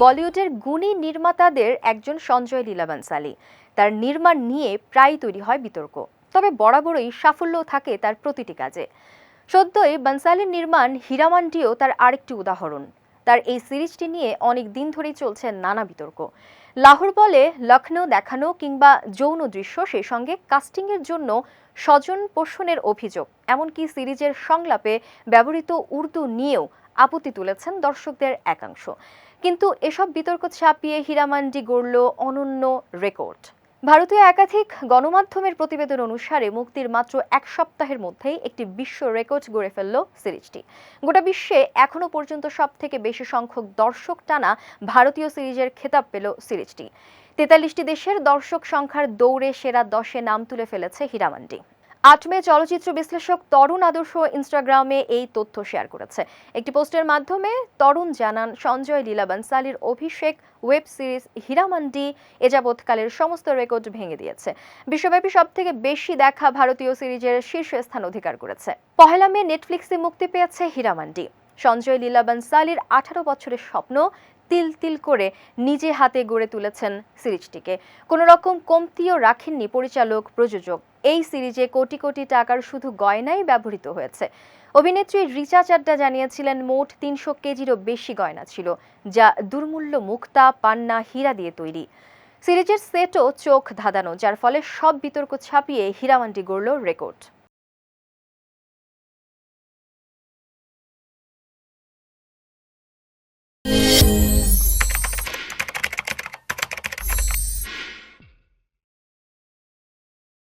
বলিউডের গুণী নির্মাতাদের একজন সঞ্জয় লীলা বানসালি তার নির্মাণ নিয়ে প্রায় তৈরি হয় বিতর্ক, তবে বরাবরই সাফল্য থাকে তার প্রতিটি কাজে। সদ্যই বানসালির নির্মাণ হীরামান্ডিও তার আরেকটি উদাহরণ। তার এই সিরিজটি নিয়ে অনেক দিন ধরেই চলছে নানা বিতর্ক। লাহোর বলে লখনৌ দেখানো কিংবা যৌন দৃশ্য, সেই সঙ্গে কাস্টিংয়ের জন্য স্বজন পোষণের অভিযোগ, এমনকি সিরিজের সংলাপে ব্যবহৃত উর্দু নিয়েও আপত্তি তুলেছেন দর্শকদের একাংশ। কিন্তু এসব বিতর্ক ছাপিয়ে হীরামান্ডি গড়ল অনন্য রেকর্ড। ভারতীয় একাধিক গণমাধ্যমের প্রতিবেদন অনুসারে মুক্তির মাত্র এক সপ্তাহের মধ্যেই একটি বিশ্ব রেকর্ড গড়ে ফেলল সিরিজটি। গোটা বিশ্বে এখনও পর্যন্ত সব থেকে বেশি সংখ্যক দর্শক টানা ভারতীয় সিরিজের খেতাব পেল সিরিজটি। তেতাল্লিশটি দেশের দর্শক সংখ্যার দৌড়ে সেরা দশে নাম তুলে ফেলেছে হীরামান্ডি। আট মে চলচ্চিত্র বিশ্লেষক তরুণ আদর্শ ইনস্টাগ্রামে এই তথ্য শেয়ার করেছে। একটি পোস্টের মাধ্যমে তরুণ জানান, সঞ্জয় লীলা বানসালির অভিষেক, ওয়েব সিরিজ হীরামান্ডি এ যাবৎকালের সমস্ত রেকর্ড ভেঙে দিয়েছে। বিশ্বব্যাপী সব থেকে বেশি দেখা ভারতীয় সিরিজের শীর্ষ স্থান অধিকার করেছে। পহেলা মে নেটফ্লিক্সে মুক্তি পেয়েছে হীরামান্ডি। সঞ্জয় লীলা বানসালির আঠারো বছরের স্বপ্ন তিল তিল করে নিজে হাতে গড়ে তুলেছেন সিরিজটিকে। কোনো রকম কমতিও রাখেননি পরিচালক, প্রযোজক এই সিরিজে কোটি কোটি টাকার শুধু গয়নাই ব্যবহৃত হয়েছে। অভিনেত্রী রিচা চাড্ডা জানিয়েছিলেন, মোট তিনশো কেজিরও বেশি গয়না ছিল, যা দুর্মূল্য মুক্তা, পান্না, হীরা দিয়ে তৈরি। সিরিজের সেটও চোখ ধাঁধানো, যার ফলে সব বিতর্ক ছাপিয়ে হীরামান্ডি গড়ল রেকর্ড।